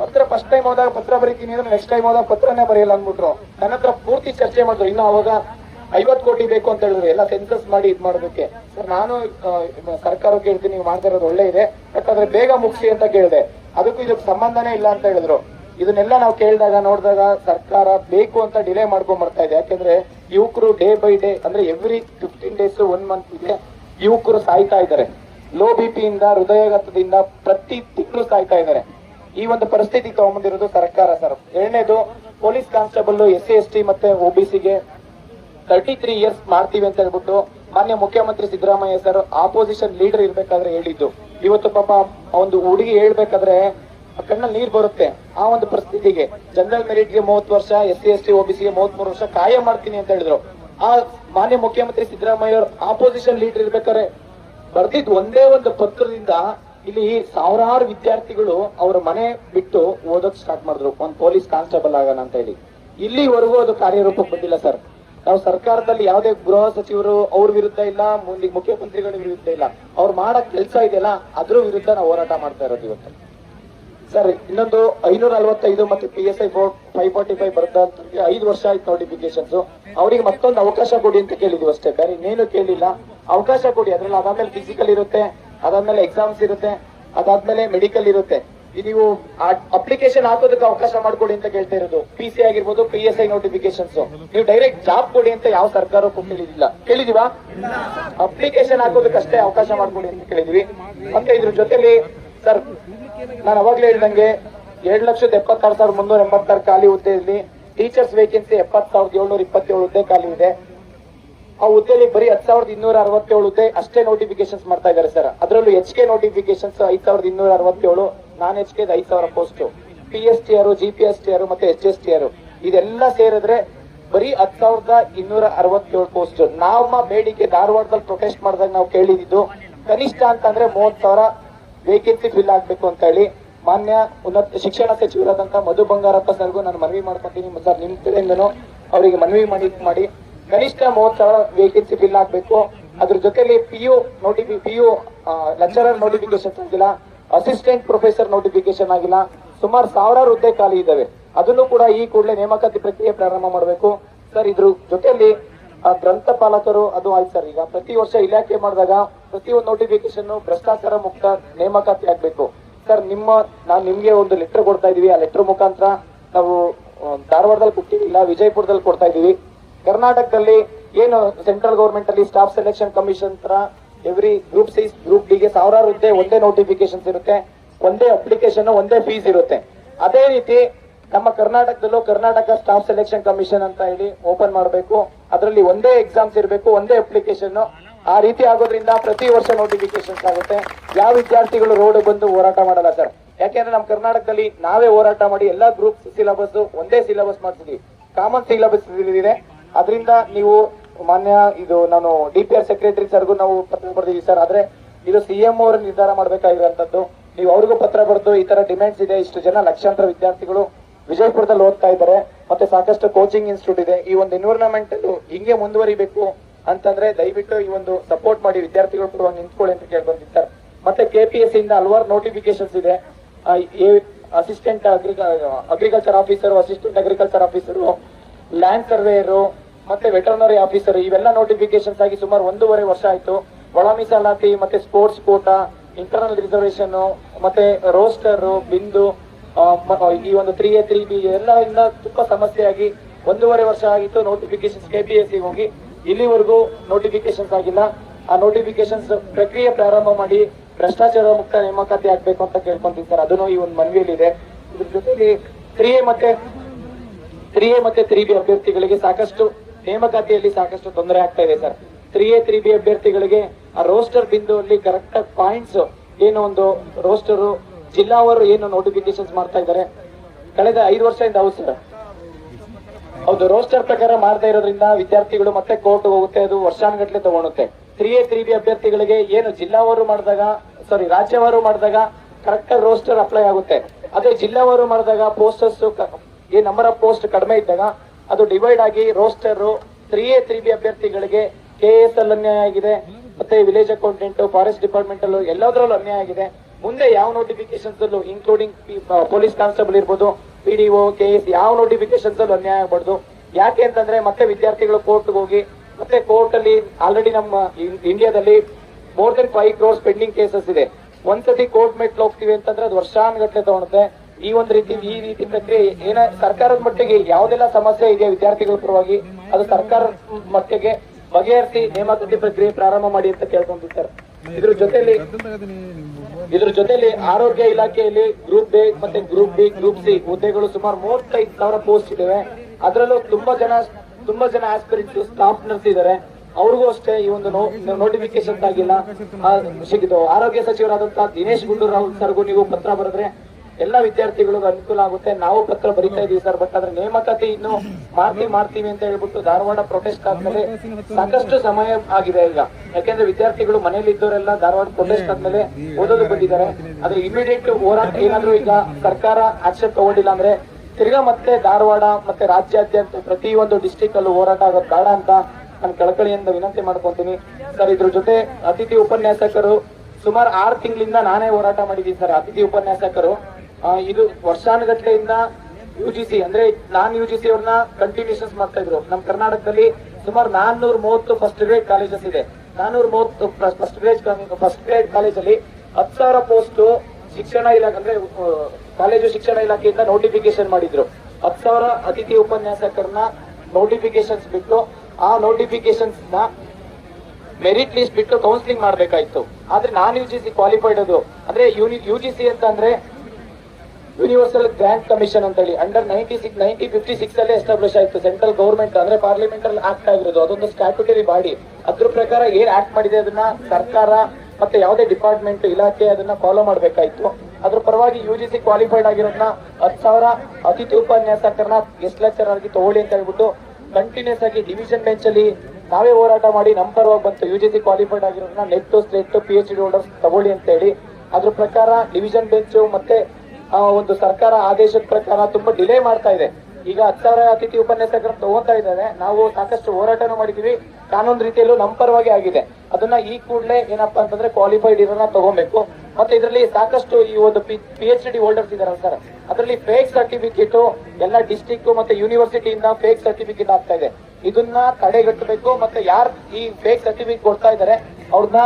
ಪತ್ರ ಫಸ್ಟ್ ಟೈಮ್ ಹೋದಾಗ ಪತ್ರ ಬರೀತೀನಿ ಅಂದ್ರೆ ನೆಕ್ಸ್ಟ್ ಟೈಮ್ ಹೋದಾಗ ಪತ್ರನೇ ಬರೆಯಲ್ಲ ಅಂದ್ಬಿಟ್ರು. ನನ್ನ ಹತ್ರ ಪೂರ್ತಿ ಚರ್ಚೆ ಮಾಡಿದ್ರು. ಇನ್ನು ಅವಾಗ ಐವತ್ ಕೋಟಿ ಬೇಕು ಅಂತ ಹೇಳಿದ್ರು. ಎಲ್ಲ ಸೆನ್ಸಸ್ ಮಾಡಿ ಇದ್ ಮಾಡೋದಕ್ಕೆ. ಸರ್, ನಾನು ಸರ್ಕಾರಕ್ಕೆ ಹೇಳ್ತೀನಿ ನೀವು ಮಾಡ್ತಾ ಇರೋದು ಒಳ್ಳೆ ಇದೆ. ಬಟ್ ಆದ್ರೆ ಬೇಗ ಮುಗಿಸಿ ಅಂತ ಕೇಳಿದೆ. ಅದಕ್ಕೂ ಇದಕ್ಕೆ ಸಂಬಂಧನೇ ಇಲ್ಲ ಅಂತ ಹೇಳಿದ್ರು. ಇದನ್ನೆಲ್ಲ ನಾವು ಕೇಳಿದಾಗ, ನೋಡಿದಾಗ ಸರ್ಕಾರ ಬೇಕು ಅಂತ ಡಿಲೇ ಮಾಡ್ಕೊಂಡ್ ಬರ್ತಾ ಇದೆ. ಯಾಕೆಂದ್ರೆ ಯುವಕರು ಡೇ ಬೈ ಡೇ ಅಂದ್ರೆ every fifteen days one month ಇದೆ, ಯುವಕರು ಸಾಯ್ತಾ ಇದ್ದಾರೆ. ಲೋ ಬಿ ಇಂದ, ಹೃದಯಾಘಾತದಿಂದ ಪ್ರತಿ ತಿಂಗಳು ಸಾಯ್ತಾ ಇದ್ದಾರೆ. ಈ ಒಂದು ಪರಿಸ್ಥಿತಿ ತಗೊಂಬಂದಿರೋದು ಸರ್ಕಾರ ಸರ್. ಎರಡನೇದು, police constable S C S T ಮತ್ತೆ ಒಬಿಸಿಗೆ ತರ್ಟಿ ತ್ರೀ ಇಯರ್ಸ್ ಮಾಡ್ತೀವಿ ಅಂತ ಹೇಳ್ಬಿಟ್ಟು ಮಾನ್ಯ ಮುಖ್ಯಮಂತ್ರಿ ಸಿದ್ದರಾಮಯ್ಯ ಸರ್ ಆಪೋಸಿಷನ್ ಲೀಡರ್ ಇರ್ಬೇಕಾದ್ರೆ ಹೇಳಿದ್ದು. ಇವತ್ತು ಪಾಪ ಒಂದು ಹುಡುಗಿ ಹೇಳ್ಬೇಕಾದ್ರೆ ಕಣ್ಣಲ್ಲಿ ನೀರ್ ಬರುತ್ತೆ ಆ ಒಂದು ಪರಿಸ್ಥಿತಿಗೆ. ಜನರಲ್ ಮೆರಿಟ್ಗೆ ಮೂವತ್ತು ವರ್ಷ ಎಸ್ ಸಿ ಎಸ್ ಟಿ ಒಬಿಸಿಗೆ ಮೂವತ್ ಮೂರು ವರ್ಷ ಕಾಯ ಮಾಡ್ತೀನಿ ಅಂತ ಹೇಳಿದ್ರು. ಆ ಮಾನ್ಯ ಮುಖ್ಯಮಂತ್ರಿ ಸಿದ್ದರಾಮಯ್ಯ ಅವರು ಆಪೋಸಿಷನ್ ಲೀಡರ್ ಇರ್ಬೇಕಾದ್ರೆ ಬರ್ದಿದ್ ಒಂದೇ ಒಂದು ಪತ್ರದಿಂದ ಇಲ್ಲಿ ಸಾವಿರಾರು ವಿದ್ಯಾರ್ಥಿಗಳು ಅವರ ಮನೆ ಬಿಟ್ಟು ಓದೋಕ್ ಸ್ಟಾರ್ಟ್ ಮಾಡಿದ್ರು. ಒಂದ್ ಪೊಲೀಸ್ ಕಾನ್ಸ್ಟೇಬಲ್ ಆಗೋಣ ಅಂತ ಹೇಳಿ. ಇಲ್ಲಿವರೆಗೂ ಅದು ಕಾರ್ಯರೂಪಕ್ಕೆ ಬಂದಿಲ್ಲ ಸರ್. ನಾವು ಸರ್ಕಾರದಲ್ಲಿ ಯಾವುದೇ ಗೃಹ ಸಚಿವರು ಅವ್ರ ವಿರುದ್ಧ ಇಲ್ಲ, ಮುಂದೆ ಮುಖ್ಯಮಂತ್ರಿಗಳ ವಿರುದ್ಧ ಇಲ್ಲ. ಅವ್ರು ಮಾಡೋ ಕೆಲಸ ಇದೆಯಲ್ಲ, ಅದ್ರ ವಿರುದ್ಧ ನಾವು ಹೋರಾಟ ಮಾಡ್ತಾ ಇರೋದು ಇವತ್ತು. ಸರ್, ಇನ್ನೊಂದು ಐನೂರ ಅರವತ್ತೈದು ಮತ್ತೆ P S I five forty five ಬರುತ್ತೆ ಐದು ವರ್ಷ ಆಯ್ತು ನೋಟಿಫಿಕೇಶನ್ಸ್ ಅವರಿಗೆ ಮತ್ತೊಂದು ಅವಕಾಶ ಕೊಡಿ ಅಂತ ಕೇಳಿದ್ವಿ ಅಷ್ಟೇ. ಬೇರೆ ಇನ್ನೇನು ಕೇಳಿಲ್ಲ. ಅವಕಾಶ ಕೊಡಿ, ಅದ್ರಲ್ಲಿ ಅದಾದ್ಮೇಲೆ ಫಿಸಿಕಲ್ ಇರುತ್ತೆ. ಅದಾದ್ಮೇಲೆ ಎಕ್ಸಾಮ್ಸ್ ಇರುತ್ತೆ, ಅದಾದ್ಮೇಲೆ ಮೆಡಿಕಲ್ ಇರುತ್ತೆ. ನೀವು ಅಪ್ಲಿಕೇಶನ್ ಹಾಕೋದಕ್ಕೆ ಅವಕಾಶ ಮಾಡ್ಕೊಡಿ ಅಂತ ಕೇಳ್ತಾ ಇರೋದು. ಪಿ ಸಿ ಆಗಿರ್ಬೋದು ಪಿ ಎಸ್ ಐ ನೋಟಿಫಿಕೇಶನ್ಸ್ ನೀವು ಡೈರೆಕ್ಟ್ ಜಾಬ್ ಕೊಡಿ ಅಂತ ಯಾವ ಸರ್ಕಾರ ಕೊಟ್ಟಿಲ್ಲ ಕೇಳಿದೀವಾ ಅಪ್ಲಿಕೇಶನ್ ಹಾಕೋದಕ್ಕಷ್ಟೇ ಅವಕಾಶ ಮಾಡ್ಕೊಡಿ ಅಂತ ಕೇಳಿದ್ವಿ ಮತ್ತೆ ಇದ್ರ ಜೊತೆಲಿ ಸರ್ ನಾನು ಅವಾಗ್ಲೇ ಹೇಳ್ದಂಗೆ ಎರಡ್ ಲಕ್ಷದ ಎಪ್ಪತ್ತಾರು ಸಾವಿರದ ಮುನ್ನೂರ ಎಂಬತ್ತಾರು ಖಾಲಿ ಹುದ್ದೆಯಲ್ಲಿ ಟೀಚರ್ಸ್ ವೇಕೆನ್ಸಿ ಎಪ್ಪತ್ ಸಾವಿರದ ಏಳ್ನೂರ ಇಪ್ಪತ್ತೇಳು ಹುದ್ದೆ ಖಾಲಿ ಇದೆ. ಆ ಹುದ್ದೆಯಲ್ಲಿ ಬರೀ ಹತ್ತು ಸಾವಿರದ ಇನ್ನೂರ ಅರವತ್ತೇಳು ಹುದ್ದೆ ಅಷ್ಟೇ ನೋಟಿಫಿಕೇಶನ್ಸ್ ಮಾಡ್ತಾ ಇದ್ದಾರೆ ಸರ್ ಅದರಲ್ಲೂ ಎಚ್ ಕೆ ನೋಟಿಫಿಕೇಶನ್ಸ್ ಐದ್ ಸಾವಿರದ ಇನ್ನೂರ ಅರವತ್ತೇಳು ನಾನ್ ಎಚ್ ಕೆ ಐದ್ ಸಾವಿರ post P S T R G P S T R ಮತ್ತೆ ಎಚ್ ಎಸ್ ಟಿ ಆರ್ ಇದೆಲ್ಲ ಸೇರಿದ್ರೆ ಬರೀ ಹತ್ತು ಸಾವಿರದ ಇನ್ನೂರ ಅರವತ್ತೇಳು ಪೋಸ್ಟ್ ನಮ್ಮ ಬೇಡಿಕೆ ಧಾರವಾಡದಲ್ಲಿ ಪ್ರೊಟೆಸ್ಟ್ ಮಾಡಿದಾಗ ನಾವು ಕೇಳಿದ್ದು ಕನಿಷ್ಠ ಅಂತಂದ್ರೆ ಮೂವತ್ ಸಾವಿರ ವೇಕೆನ್ಸಿ ಫಿಲ್ ಆಗ್ಬೇಕು ಅಂತ ಹೇಳಿ ಮಾನ್ಯ ಉನ್ನತ ಶಿಕ್ಷಣ ಸಚಿವರಾದಂತ ಮಧು ಬಂಗಾರಪ್ಪ ಸರ್ಗೂ ನಾನು ಮನವಿ ಮಾಡ್ಕೊಂತೀನಿ. ಸರ್, ನಿಮ್ ಕಡೆಯಿಂದನೂ ಅವರಿಗೆ ಮನವಿ ಮಾಡಿ ಮಾಡಿ ಕನಿಷ್ಠ ಮೂವತ್ ಸಾವಿರ ವೇಕೆನ್ಸಿ ಫಿಲ್ ಆಗ್ಬೇಕು. ಅದ್ರ ಜೊತೆಲಿ P U notification P U lecturer notification ಆಗಿಲ್ಲ ಅಸಿಸ್ಟೆಂಟ್ ಪ್ರೊಫೆಸರ್ ನೋಟಿಫಿಕೇಶನ್ ಆಗಿಲ್ಲ, ಸುಮಾರು ಸಾವಿರಾರು ಹುದ್ದೆ ಖಾಲಿ ಇದ್ದಾವೆ. ಅದನ್ನು ಕೂಡ ಈ ಕೂಡಲೇ ನೇಮಕಾತಿ ಪ್ರಕ್ರಿಯೆ ಪ್ರಾರಂಭ ಮಾಡಬೇಕು. ಸರ್, ಇದ್ರ ಜೊತೆಯಲ್ಲಿ ಗ್ರಂಥಪಾಲಕರು, ಅದು ಆಯ್ತು ಸರ್, ಈಗ ಪ್ರತಿ ವರ್ಷ ಇಲಾಖೆ ಮಾಡಿದಾಗ ಪ್ರತಿಯೊಂದು ನೋಟಿಫಿಕೇಶನ್ ಭ್ರಷ್ಟಾಚಾರ ಮುಕ್ತ ನೇಮಕಾತಿ ಆಗ್ಬೇಕು. ಸರ್, ನಿಮ್ಮ, ನಾನು ನಿಮ್ಗೆ ಒಂದು ಲೆಟರ್ ಕೊಡ್ತಾ ಇದೀವಿ. ಆ ಲೆಟರ್ ಮುಖಾಂತರ ನಾವು ಧಾರವಾಡದಲ್ಲಿ ಕೊಟ್ಟಿಲ್ಲ ವಿಜಯಪುರದಲ್ಲಿ ಕೊಡ್ತಾ ಇದೀವಿ. ಕರ್ನಾಟಕದಲ್ಲಿ ಏನು ಸೆಂಟ್ರಲ್ ಗೌರ್ಮೆಂಟ್ ಅಲ್ಲಿ ಸ್ಟಾಫ್ ಸೆಲೆಕ್ಷನ್ ಕಮಿಷನ್ ತರ ಎವ್ರಿ ಗ್ರೂಪ್ ಸಿ ಗ್ರೂಪ್ ಡಿಗೆ ಸಾವಿರಾರು ಹುದ್ದೆ ಒಂದೇ ನೋಟಿಫಿಕೇಶನ್ಸ್ ಇರುತ್ತೆ, ಒಂದೇ ಅಪ್ಲಿಕೇಶನ್ ಒಂದೇ ಫೀಸ್ ಇರುತ್ತೆ. ಅದೇ ರೀತಿ ನಮ್ಮ ಕರ್ನಾಟಕದಲ್ಲೂ ಕರ್ನಾಟಕ ಸ್ಟಾಫ್ ಸೆಲೆಕ್ಷನ್ ಕಮಿಷನ್ ಅಂತ ಹೇಳಿ ಓಪನ್ ಮಾಡಬೇಕು. ಅದರಲ್ಲಿ ಒಂದೇ ಎಕ್ಸಾಮ್ಸ್ ಇರಬೇಕು, ಒಂದೇ ಅಪ್ಲಿಕೇಶನ್ ಆ ರೀತಿ ಆಗೋದ್ರಿಂದ ಪ್ರತಿ ವರ್ಷ ನೋಟಿಫಿಕೇಶನ್ಸ್ ಆಗುತ್ತೆ. ಯಾವ ವಿದ್ಯಾರ್ಥಿಗಳು ರೋಡ್ ಬಂದು ಹೋರಾಟ ಮಾಡಲ್ಲ ಸರ್ ಯಾಕೆಂದ್ರೆ ನಮ್ಮ ಕರ್ನಾಟಕದಲ್ಲಿ ನಾವೇ ಹೋರಾಟ ಮಾಡಿ ಎಲ್ಲಾ ಗ್ರೂಪ್ ಸಿಲೆಬಸ್ ಒಂದೇ ಸಿಲೆಬಸ್ ಮಾಡ್ತೀವಿ ಕಾಮನ್ ಸಿಲೆಬಸ್ ಇದೆ. ಅದರಿಂದ ನೀವು ಮಾನ್ಯ ಇದು ನಾನು ಡಿ ಪಿ ಆರ್ ಸೆಕ್ರೆಟರಿ ಸರ್ಗೂ ನಾವು ಪತ್ರ ಬರ್ದಿದ್ದೀವಿ ಸರ್. ಆದ್ರೆ ಇದು ಸಿಎಂ ಅವರು ನಿರ್ಧಾರ ಮಾಡಬೇಕಾಗಿರುವಂತದ್ದು ನೀವು ಅವ್ರಿಗೂ ಪತ್ರ ಬರೆದು ಈ ತರ ಡಿಮ್ಯಾಂಡ್ಸ್ ಇದೆ, ಇಷ್ಟು ಜನ ಲಕ್ಷಾಂತರ ವಿದ್ಯಾರ್ಥಿಗಳು ವಿಜಯಪುರದಲ್ಲಿ ಓದ್ತಾ ಇದ್ದಾರೆ, ಮತ್ತೆ ಸಾಕಷ್ಟು ಕೋಚಿಂಗ್ ಇನ್ಸ್ಟಿಟ್ಯೂಟ್ ಇದೆ. ಈ ಒಂದು ಎನ್ವಿರಾನ್ಮೆಂಟ್ ಹಿಂಗೆ ಮುಂದುವರಿಬೇಕು ಅಂತಂದ್ರೆ ದಯವಿಟ್ಟು ಈ ಒಂದು ಸಪೋರ್ಟ್ ಮಾಡಿ ವಿದ್ಯಾರ್ಥಿಗಳು ಕೂಡ ನಿಂತ್ಕೊಳ್ಳಿ ಅಂತ ಕೇಳ್ಬಂದಿತ್ತು ಸರ್. ಮತ್ತೆ ಕೆಪಿಎಸ್ ಇಂದ ಹಲವಾರು ನೋಟಿಫಿಕೇಶನ್ಸ್ ಇದೆ. Assistant agriculture officer assistant agriculture officer land surveyor ಮತ್ತೆ ವೆಟರ್ನರಿ ಆಫೀಸರ್ ಇವೆಲ್ಲ ನೋಟಿಫಿಕೇಶನ್ಸ್ ಆಗಿ ಸುಮಾರು ಒಂದೂವರೆ ವರ್ಷ ಆಯ್ತು. ಒಳ ಮೀಸಲಾತಿ, ಮತ್ತೆ ಸ್ಪೋರ್ಟ್ಸ್ ಕೋಟಾ ಇಂಟರ್ನಲ್ ರಿಸರ್ವೇಶನ್ ಮತ್ತೆ ರೋಸ್ಟರ್ ಬಿಂದು ಈ ಒಂದು ತ್ರೀ ಎ ತ್ರೀ ಬಿ ಎಲ್ಲ ತುಂಬಾ ಸಮಸ್ಯೆ ಆಗಿ ಒಂದೂವರೆ ವರ್ಷ ಆಗಿತ್ತು ನೋಟಿಫಿಕೇಶನ್ಸ್ ಕೆಪಿಎಸ್ ಹೋಗಿ. ಇಲ್ಲಿವರೆಗೂ ನೋಟಿಫಿಕೇಶನ್ಸ್ ಆಗಿಲ್ಲ. ಆ ನೋಟಿಫಿಕೇಶನ್ಸ್ ಪ್ರಕ್ರಿಯೆ ಪ್ರಾರಂಭ ಮಾಡಿ ಭ್ರಷ್ಟಾಚಾರ ಮುಕ್ತ ನೇಮಕಾತಿ ಆಗ್ಬೇಕು ಅಂತ ಕೇಳ್ಕೊಂತೀನಿ ಸರ್. ಅದನ್ನು ಈ ಒಂದು ಮನವಿಯಲ್ಲಿ ಇದೆ ಇದ್ರ ಜೊತೆಗೆ ತ್ರೀ ಮತ್ತೆ ತ್ರೀ ಎ ಮತ್ತೆ ತ್ರೀ ಬಿ ಅಭ್ಯರ್ಥಿಗಳಿಗೆ ಸಾಕಷ್ಟು ನೇಮಕಾತಿಯಲ್ಲಿ ಸಾಕಷ್ಟು ತೊಂದರೆ ಆಗ್ತಾ ಇದೆ sir. Three A, three B ಅಭ್ಯರ್ಥಿಗಳಿಗೆ ಆ ರೋಸ್ಟರ್ ಬಿಂದುವಲ್ಲಿ ಕರೆಕ್ಟ್ ಆಗಿ ಪಾಯಿಂಟ್ಸ್ ಏನೋ ಒಂದು ರೋಸ್ಟರ್ ಜಿಲ್ಲಾವರು ಏನು ನೋಟಿಫಿಕೇಶನ್ಸ್ ಮಾಡ್ತಾ ಇದ್ದಾರೆ. ಕಳೆದ ಐದು ವರ್ಷದಿಂದ ಹೌದು ಸರ್. ಹೌದು ರೋಸ್ಟರ್ ಪ್ರಕಾರ ಮಾಡ್ತಾ ಇರೋದ್ರಿಂದ ವಿದ್ಯಾರ್ಥಿಗಳು ಮತ್ತೆ ಕೋರ್ಟ್ ಹೋಗುತ್ತೆ, ಅದು ವರ್ಷಾನುಗಟ್ಲೆ ತಗೊಳುತ್ತೆ. ತ್ರೀ ಎ, ತ್ರೀ ಬಿ ಅಭ್ಯರ್ಥಿಗಳಿಗೆ ಏನು ಜಿಲ್ಲಾವರು ಮಾಡಿದಾಗ ಸಾರಿ ರಾಜ್ಯವಾರು ಮಾಡಿದಾಗ ಕರೆಕ್ಟ್ ರೋಸ್ಟರ್ ಅಪ್ಲೈ ಆಗುತ್ತೆ. ಅದೇ ಜಿಲ್ಲಾವಾರು ಮಾಡಿದಾಗ ಪೋಸ್ಟರ್ಸ್ ಈ ನಂಬರ್ ಆಫ್ ಪೋಸ್ಟ್ ಕಡಿಮೆ ಇದ್ದಾಗ ಅದು ಡಿವೈಡ್ ಆಗಿ roster three A three B ಅಭ್ಯರ್ಥಿಗಳಿಗೆ ಕೆ ಎಸ್ ಅಲ್ಲಿ ಅನ್ಯಾಯ ಆಗಿದೆ. ಮತ್ತೆ ವಿಲೇಜ್ ಅಕೌಂಟೆಂಟ್ ಫಾರೆಸ್ಟ್ ಡಿಪಾರ್ಟ್ಮೆಂಟ್ ಅಲ್ಲೂ ಎಲ್ಲದರಲ್ಲೂ ಅನ್ಯಾಯ ಆಗಿದೆ. ಮುಂದೆ ಯಾವ ನೋಟಿಫಿಕೇಶನ್ಸ್ ಅಲ್ಲೂ ಇನ್ಕ್ಲೂಡಿಂಗ್ ಪೊಲೀಸ್ ಕಾನ್ಸ್ಟೇಬಲ್ ಇರ್ಬೋದು P D O K S ಯಾವ ನೋಟಿಫಿಕೇಶನ್ಸ್ ಅಲ್ಲೂ ಅನ್ಯಾಯ ಆಗ್ಬಾರ್ದು. ಯಾಕೆ ಅಂತಂದ್ರೆ ಮತ್ತೆ ವಿದ್ಯಾರ್ಥಿಗಳು ಕೋರ್ಟ್ಗೆ ಹೋಗಿ, ಮತ್ತೆ ಕೋರ್ಟ್ ಅಲ್ಲಿ ಆಲ್ರೆಡಿ ನಮ್ಮ ಇಂಡಿಯಾದಲ್ಲಿ more than five crores pending cases ಇದೆ. ಒಂದ್ಸತಿ ಕೋರ್ಟ್ ಮೆಟ್ಲು ಹೋಗ್ತೀವಿ ಅಂತಂದ್ರೆ ಅದು ವರ್ಷಾನುಗಟ್ಲೆ ತಗೊಳುತ್ತೆ. ಈ ಒಂದು ರೀತಿ, ಈ ರೀತಿ ಪ್ರಕ್ರಿಯೆ ಏನ ಸರ್ಕಾರದ ಮಟ್ಟಿಗೆ ಯಾವ್ದೆಲ್ಲ ಸಮಸ್ಯೆ ಇದೆ ವಿದ್ಯಾರ್ಥಿಗಳ ಪರವಾಗಿ ಅದು ಸರ್ಕಾರ ಮಟ್ಟಿಗೆ ಬಗೆಹರಿಸಿ ನೇಮಕಾತಿ ಪ್ರಕ್ರಿಯೆ ಪ್ರಾರಂಭ ಮಾಡಿ ಅಂತ ಕೇಳ್ಕೊಂಡಿರ್ತಾರೆ. ಇದ್ರ ಜೊತೆಲಿ ಇದ್ರ ಜೊತೆಯಲ್ಲಿ ಆರೋಗ್ಯ ಇಲಾಖೆಯಲ್ಲಿ ಗ್ರೂಪ್ ಎ ಮತ್ತೆ ಗ್ರೂಪ್ ಬಿ ಗ್ರೂಪ್ ಸಿ ಹುದ್ದೆಗಳು ಸುಮಾರು ಮೂವತ್ತೈದು ಸಾವಿರ ಪೋಸ್ಟ್ ಇದಾವೆ. ಅದರಲ್ಲೂ ತುಂಬಾ ಜನ ತುಂಬಾ ಜನ ಆಸ್ಪಿರೆಂಟ್ಸ್ ಸ್ಟಾಫ್ ನರ್ಸ್ ಇದಾರೆ. ಅವ್ರಿಗೂ ಅಷ್ಟೇ ಈ ಒಂದು ನೋಟಿಫಿಕೇಶನ್ ಆಗಿಲ್ಲ. ಸಿಗಿದ್ದು ಆರೋಗ್ಯ ಸಚಿವರಾದಂತಹ ದಿನೇಶ್ ಗುಂಡೂರಾವ್ ಸರ್ಗೂ ನೀವು ಪತ್ರ ಬರೆದ್ರೆ ಎಲ್ಲ ವಿದ್ಯಾರ್ಥಿಗಳಿಗೂ ಅನುಕೂಲ ಆಗುತ್ತೆ. ನಾವು ಪತ್ರ ಬರಿತಾ ಇದೀವಿ ಸರ್ ಬಟ್ ಅದ್ರ ನೇಮಕಾತಿ ಇನ್ನು ಮಾಡ್ತೀವಿ ಮಾಡ್ತೀವಿ ಅಂತ ಹೇಳ್ಬಿಟ್ಟು ಧಾರವಾಡ ಪ್ರೊಟೆಸ್ಟ್ ಆದ್ಮೇಲೆ ಸಾಕಷ್ಟು ಸಮಯ ಆಗಿದೆ ಈಗ. ಯಾಕೆಂದ್ರೆ ವಿದ್ಯಾರ್ಥಿಗಳು ಮನೆಯಲ್ಲಿ ಇದ್ದವರೆಲ್ಲ ಧಾರವಾಡ ಪ್ರೊಟೆಸ್ಟ್ ಆದ್ಮೇಲೆ ಓದೋದು ಬಂದಿದ್ದಾರೆ. ಆದ್ರೆ ಇಮಿಡಿಯೇಟ್ ಹೋರಾಟ ಏನಾದ್ರೂ ಈಗ ಸರ್ಕಾರ ಆಕ್ಷನ್ ತಗೊಂಡಿಲ್ಲ ಅಂದ್ರೆ ತಿರ್ಗಾ ಮತ್ತೆ ಧಾರವಾಡ ಮತ್ತೆ ರಾಜ್ಯಾದ್ಯಂತ ಪ್ರತಿಯೊಂದು ಡಿಸ್ಟಿಕ್ ಅಲ್ಲೂ ಹೋರಾಟ ಆಗೋದು ಬೇಡ ಅಂತ ನಾನು ಕಳಕಳಿಯಿಂದ ವಿನಂತಿ ಮಾಡ್ಕೊಂತೀನಿ. ಸರ್, ಇದ್ರ ಜೊತೆ ಅತಿಥಿ ಉಪನ್ಯಾಸಕರು ಸುಮಾರು ಆರು ತಿಂಗಳಿಂದ ನಾನೇ ಹೋರಾಟ ಮಾಡಿದ್ದೀನಿ ಸರ್, ಅತಿಥಿ ಉಪನ್ಯಾಸಕರು. ಇದು ವರ್ಷಾನುಗಟ್ಲೆಯಿಂದ ಯು ಜಿ ಸಿ ಅಂದ್ರೆ ನಾನ್ ಯು ಜಿ ಸಿ ಅವ್ರನ್ನ ಕಂಟಿನ್ಯೂಷನ್ಸ್ ಮಾಡ್ತಾ ಇದ್ರು. ನಮ್ಮ ಕರ್ನಾಟಕದಲ್ಲಿ ಸುಮಾರು ನಾನ್ನೂರ ಮೂವತ್ತು ಫಸ್ಟ್ ಗ್ರೇಡ್ ಕಾಲೇಜಸ್ ಇದೆ. ನಾನ್ನೂರ ಮೂವತ್ತು ಫಸ್ಟ್ ಗ್ರೇಡ್ ಫಸ್ಟ್ ಗ್ರೇಡ್ ಕಾಲೇಜಲ್ಲಿ ಹತ್ತು ಸಾವಿರ ಪೋಸ್ಟ್ ಶಿಕ್ಷಣ ಇಲಾಖೆ, ಅಂದ್ರೆ ಕಾಲೇಜು ಶಿಕ್ಷಣ ಇಲಾಖೆಯಿಂದ ನೋಟಿಫಿಕೇಶನ್ ಮಾಡಿದ್ರು. ಹತ್ತು ಸಾವಿರ ಅತಿಥಿ ಉಪನ್ಯಾಸಕರನ್ನ ನೋಟಿಫಿಕೇಶನ್ಸ್ ಬಿಟ್ಟು, ಆ ನೋಟಿಫಿಕೇಶನ್ಸ್ನ ಮೆರಿಟ್ ಲಿಸ್ಟ್ ಬಿಟ್ಟು ಕೌನ್ಸಿಲಿಂಗ್ ಮಾಡ್ಬೇಕಾಯ್ತು. ಆದ್ರೆ non U G C qualified ಅದು. ಅಂದ್ರೆ ಯು ಜಿ ಸಿ ಅಂತ ಅಂದ್ರೆ ಯೂನಿವರ್ಸಲ್ ಗ್ರಾಂಟ್ ಕಮಿಷನ್ ಅಂತ ಹೇಳಿ under ninety six ninety fifty six ಅಲ್ಲೇ ಎಸ್ಟಾಬ್ಲಿಷ್ ಆಯಿತು. ಸೆಂಟ್ರಲ್ ಗೌರ್ಮೆಂಟ್ ಅಂದ್ರೆ ಪಾರ್ಲಿಮೆಂಟ್ ಆಕ್ಟ್ ಆಗಿರೋದು. ಅದೊಂದು ಸ್ಟ್ಯಾಟ್ಯೂಟರಿ ಬಾಡಿ ಅದ್ರ ಪ್ರಕಾರ ಏನ್ ಆಕ್ಟ್ ಮಾಡಿದೆ ಅದನ್ನ ಸರ್ಕಾರ ಮತ್ತೆ ಯಾವುದೇ ಡಿಪಾರ್ಟ್ಮೆಂಟ್ ಇಲಾಖೆ ಅದನ್ನ ಫಾಲೋ ಮಾಡಬೇಕಾಯ್ತು. ಅದ್ರ ಪರವಾಗಿ ಯು ಜಿ ಸಿ ಕ್ವಾಲಿಫೈಡ್ ಆಗಿರೋದನ್ನ ಹತ್ತು ಸಾವಿರ ಅತಿಥಿ ಉಪನ್ಯಾಸಕರನ್ನ ಗೆಸ್ಟ್ ಲೆಕ್ಚರ್ ಆಗಿ ತಗೊಳ್ಳಿ ಅಂತ ಹೇಳ್ಬಿಟ್ಟು ಕಂಟಿನ್ಯೂಸ್ ಆಗಿ ಡಿವಿಷನ್ ಬೆಂಚ್ ಅಲ್ಲಿ ನಾವೇ ಹೋರಾಟ ಮಾಡಿ ನಮ್ಮ ಪರವಾಗಿ ಬಂತು. U G C qualified ಆಗಿರೋದನ್ನ NET SLET P H D holders ತಗೊಳ್ಳಿ ಅಂತ ಹೇಳಿ. ಅದ್ರ ಪ್ರಕಾರ ಡಿವಿಷನ್ ಬೆಂಚು ಮತ್ತೆ ಒಂದು ಸರ್ಕಾರ ಆದೇಶದ ಪ್ರಕಾರ ತುಂಬಾ ಡಿಲೇ ಮಾಡ್ತಾ ಇದೆ. ಈಗ ಹತ್ತು ಸಾವಿರ ಅತಿಥಿ ಉಪನ್ಯಾಸಕರು ತಗೋತಾ ಇದ್ದಾರೆ. ನಾವು ಸಾಕಷ್ಟು ಹೋರಾಟನೂ ಮಾಡಿದೀವಿ ಕಾನೂನು ರೀತಿಯಲ್ಲೂ ನಮ್ಮ ಆಗಿದೆ. ಅದನ್ನ ಈ ಕೂಡಲೇ ಏನಪ್ಪಾ ಅಂತಂದ್ರೆ ಕ್ವಾಲಿಫೈಡ್ ಇರೋನ ತಗೋಬೇಕು ಮತ್ತೆ ಇದರಲ್ಲಿ ಸಾಕಷ್ಟು ಈ ಒಂದು ಪಿ ಎಚ್ ಡಿ ಹೋಲ್ಡರ್ಸ್ ಇದಾರೆ ಸರ್ ಅದರಲ್ಲಿ ಫೇಕ್ ಸರ್ಟಿಫಿಕೇಟ್ ಎಲ್ಲ ಡಿಸ್ಟಿಕ್ ಮತ್ತೆ ಯೂನಿವರ್ಸಿಟಿಯಿಂದ ಫೇಕ್ ಸರ್ಟಿಫಿಕೇಟ್ ಆಗ್ತಾ ಇದೆ. ಇದನ್ನ ತಡೆಗಟ್ಟಬೇಕು. ಮತ್ತೆ ಯಾರು ಈ ಫೇಕ್ ಸರ್ಟಿಫಿಕೇಟ್ ಕೊಡ್ತಾ ಇದ್ದಾರೆ, ಅವ್ರನ್ನ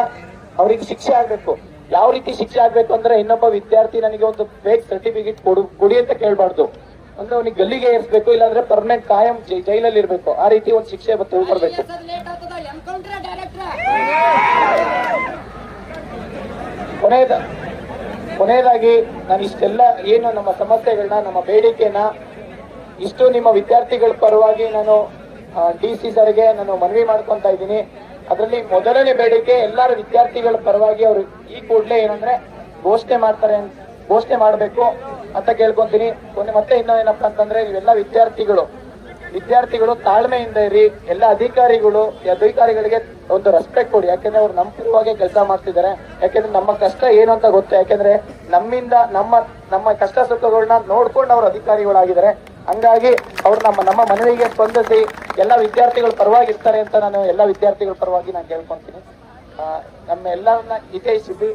ಅವ್ರಿಗೆ ಶಿಕ್ಷೆ ಆಗ್ಬೇಕು. ಯಾವ ರೀತಿ ಶಿಕ್ಷೆ ಆಗ್ಬೇಕು ಅಂದ್ರೆ ಇನ್ನೊಬ್ಬ ವಿದ್ಯಾರ್ಥಿ ನನಗೆ ಒಂದು ಫೇಕ್ ಸರ್ಟಿಫಿಕೇಟ್ ಕೊಡು, ಕೊಡಿ ಅಂತ ಕೇಳ್ಬಾರ್ದು. ಅಂದ್ರೆ ಅವನಿಗೆ ಗಲ್ಲಿಗೆ ಏರಿಸಬೇಕು, ಇಲ್ಲಾಂದ್ರೆ ಪರ್ಮನೆಂಟ್ ಕಾಯಂ ಜೈಲಲ್ಲಿ ಇರ್ಬೇಕು. ಆ ರೀತಿ ಒಂದು ಶಿಕ್ಷೆ ತಿಳ್ಕೊಳ್ಬೇಕು ಕೊನೆಯದ, ಕೊನೆಯದಾಗಿ ನಾನು ಇಷ್ಟೆಲ್ಲ, ಏನು ನಮ್ಮ ಸಮಸ್ಯೆಗಳನ್ನ, ನಮ್ಮ ಬೇಡಿಕೆನ, ಇಷ್ಟು ನಿಮ್ಮ ವಿದ್ಯಾರ್ಥಿಗಳ ಪರವಾಗಿ ನಾನು ಡಿ ಸಿ ಸರ್ಗೆ ನಾನು ಮನವಿ ಮಾಡ್ಕೊತಾ ಇದ್ದೀನಿ. ಅದರಲ್ಲಿ ಮೊದಲನೇ ಬೇಡಿಕೆ ಎಲ್ಲರ ವಿದ್ಯಾರ್ಥಿಗಳ ಪರವಾಗಿ ಅವರು ಈ ಕೂಡಲೇ ಏನಂದ್ರೆ ಘೋಷಣೆ ಮಾಡ್ತಾರೆ ಘೋಷಣೆ ಮಾಡಬೇಕು ಅಂತ ಕೇಳ್ಕೊಂತೀನಿ. ಕೊನೆ ಮತ್ತೆ ಇನ್ನೂ ಏನಪ್ಪ ಅಂತಂದ್ರೆ ಇವೆಲ್ಲ ವಿದ್ಯಾರ್ಥಿಗಳು. ವಿದ್ಯಾರ್ಥಿಗಳು ತಾಳ್ಮೆಯಿಂದ ಇರಿ. ಎಲ್ಲ ಅಧಿಕಾರಿಗಳು ಅಧಿಕಾರಿಗಳಿಗೆ ಒಂದು ರೆಸ್ಪೆಕ್ಟ್ ಕೊಡಿ. ಯಾಕೆಂದ್ರೆ ಅವ್ರು ನಮ್ಮ ಕೆಲಸ ಮಾಡ್ತಿದ್ದಾರೆ. ಯಾಕೆಂದ್ರೆ ನಮ್ಮ ಕಷ್ಟ ಏನು ಅಂತ ಗೊತ್ತು. ಯಾಕೆಂದ್ರೆ ನಮ್ಮಿಂದ ನಮ್ಮ ನಮ್ಮ ಕಷ್ಟ ಸುಖಗಳನ್ನ ನೋಡ್ಕೊಂಡು ಅವ್ರು ಅಧಿಕಾರಿಗಳಾಗಿದ್ದಾರೆ. ಹಂಗಾಗಿ ಅವ್ರು ನಮ್ಮ ನಮ್ಮ ಮನವಿಗೆ ಸ್ಪಂದಿಸಿ ಎಲ್ಲ ವಿದ್ಯಾರ್ಥಿಗಳ ಪರವಾಗಿ ಇರ್ತಾರೆ ಅಂತ ನಾನು ಎಲ್ಲ ವಿದ್ಯಾರ್ಥಿಗಳ ಪರವಾಗಿ ನಾನು ಕೇಳ್ಕೊತೀನಿ. ನಮ್ಮ ಎಲ್ಲರನ್ನ ಹಿತೈಷಿಸಿ